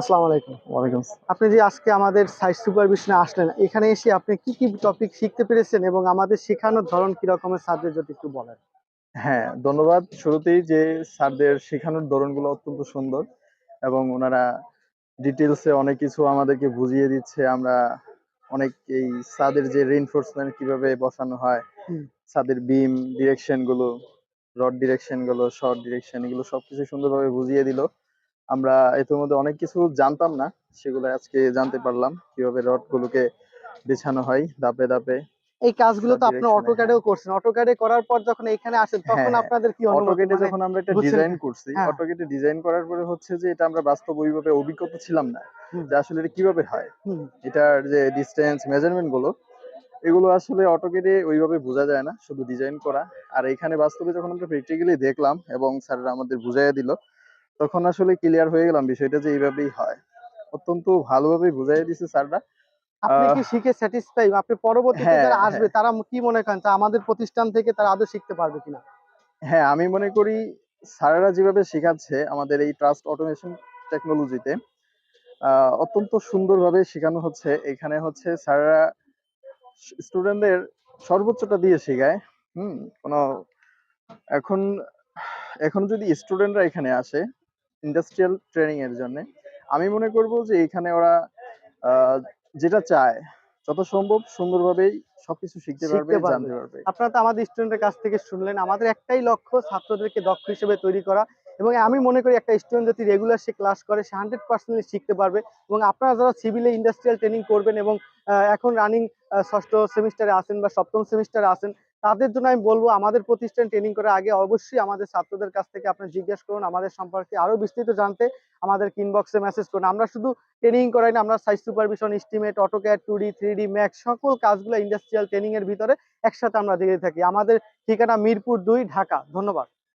আসসালামু আলাইকুম। ওয়ালাইকুম আপনি যে আজকে আমাদের সাইট সুপারভিশনে আসলেন এখানে এসে আপনি কি কি টপিক শিখতে পেরেছেন এবং আমাদের শেখানোর ধরন কি রকমের সাবজেক্ট যদি একটু বলেন? হ্যাঁ ধন্যবাদ। শুরুতেই যে স্যারদের শেখানোর ধরনগুলো অত্যন্ত সুন্দর এবং ওনারা ডিটেলসে অনেক কিছু আমাদেরকে বুঝিয়ে দিচ্ছে। আমরা অনেক এই ছাদের যে রেইনফোর্সমেন্ট কীভাবে বসানো হয়। ছাদের বিম ডিরেকশনগুলো রড ডিরেকশনগুলো শর্ট ডিরেকশন এগুলো সবকিছু সুন্দরভাবে বুঝিয়ে দিল। আমরা মধ্যে অনেক কিছু জানতাম না সেগুলো আজকে জানতে পারলাম কীভাবে রড গুলোকে বিছানো হয় ধাপে ধাপে। এই কাজগুলো তো আপনি অটোক্যাডেও করছেন। অটোক্যাডে করার পর যখন এখানে আসেন তখন হ্যাঁ, আপনাদের কি অটোকেটে মানে যখন আমরা একটা ডিজাইন করছি। অটোকেটে ডিজাইন করার পরে হচ্ছে যে এটা আমরা বাস্তব ওইভাবে অভিজ্ঞতা ছিলাম না যে আসলে এটা কীভাবে হয়। এটার যে ডিস্টেন্স মেজারমেন্টগুলো এগুলো আসলে অটোকেটে ওইভাবে বোঝা যায় না শুধু ডিজাইন করা। আর এখানে বাস্তবে যখন আমরা প্র্যাকটিক্যালি দেখলাম এবং স্যাররা আমাদের বুঝাইয়া দিল তখন আসলে ক্লিয়ার হয়ে গেলাম বিষয়টা যে এইভাবেই হয়। অত্যন্ত ভালোভাবে বুঝাইয়া দিছে স্যাররা। আপনি কি শিখে স্যাটিসফাই আপনি পরবর্তীতে হ্যাঁ, যারা আসবে হ্যাঁ। তারা কি মনে করেন আমাদের প্রতিষ্ঠান থেকে তারা আদৌ শিখতে পারবে কিনা? হ্যাঁ আমি মনে করি স্যারেরা যেভাবে শেখাচ্ছে আমাদের এই ট্রাস্ট অটোমেশন টেকনোলজিতে অত্যন্ত সুন্দরভাবে শেখানো হচ্ছে। এখানে হচ্ছে স্যারেরা স্টুডেন্টদের সর্বোচ্চটা দিয়ে শেখায়। হুম কোনো এখন এখন যদি স্টুডেন্টরা এখানে আসে ইন্ডাস্ট্রিয়াল ট্রেনিং এর জন্য। আমি মনে করব যে এখানে ওরা যেটা চায় যত সম্ভব সুন্দরভাবেই সবকিছু শিখতে পারবে জানতে পারবে। আপনারা তো আমাদের স্টুডেন্টের কাছ থেকে শুনলেন। আমাদের একটাই লক্ষ্য ছাত্রদেরকে দক্ষ হিসেবে তৈরি করা এবং আমি মনে করি একটা স্টুডেন্ট যদি রেগুলার সে ক্লাস করে সে হান্ড্রেড পার্সেন্টলি শিখতে পারবে এবং আপনারা যারা সিভিলে ইন্ডাস্ট্রিয়াল ট্রেনিং করবেন এবং এখন রানিং ষষ্ঠ সেমিস্টারে আছেন বা সপ্তম সেমিস্টারে আছেন তাদের জন্য আমি বলব, আমাদের প্রতিষ্ঠান ট্রেনিং করার আগে অবশ্যই আমাদের ছাত্রদের কাছ থেকে আপনি জিজ্ঞেস করুন, আমাদের সম্পর্কে আরও বিস্তৃত জানতে আমাদের ইনবক্সে মেসেজ করুন। আমরা শুধু ট্রেনিং করাই না, আমরা size supervision estimate AutoCAD two D three D max সকল কাজগুলো ইন্ডাস্ট্রিয়াল ট্রেনিং এর ভিতরে একসাথে আমরা দিয়ে থাকি। আমাদের ঠিকানা মিরপুর দুই, ঢাকা। ধন্যবাদ।